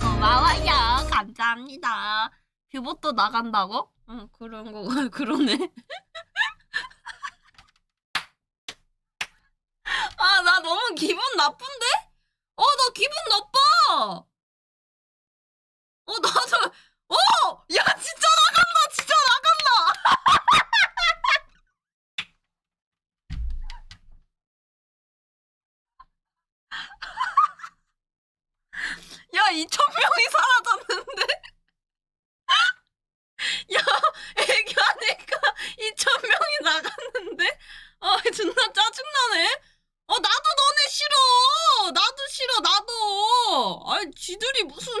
고마워요. 감사합니다. 뷰봇도 나간다고? 응, 그런 거, 그러네. 아, 나 너무 기분 나쁜데? 어, 나 기분 나빠! 어, 나도, 2,000명이 사라졌는데? 야, 애기 아니까 2,000명이 나갔는데? 아, 존나 짜증나네? 어, 나도 너네 싫어! 나도 싫어, 나도! 아이, 지들이 무슨.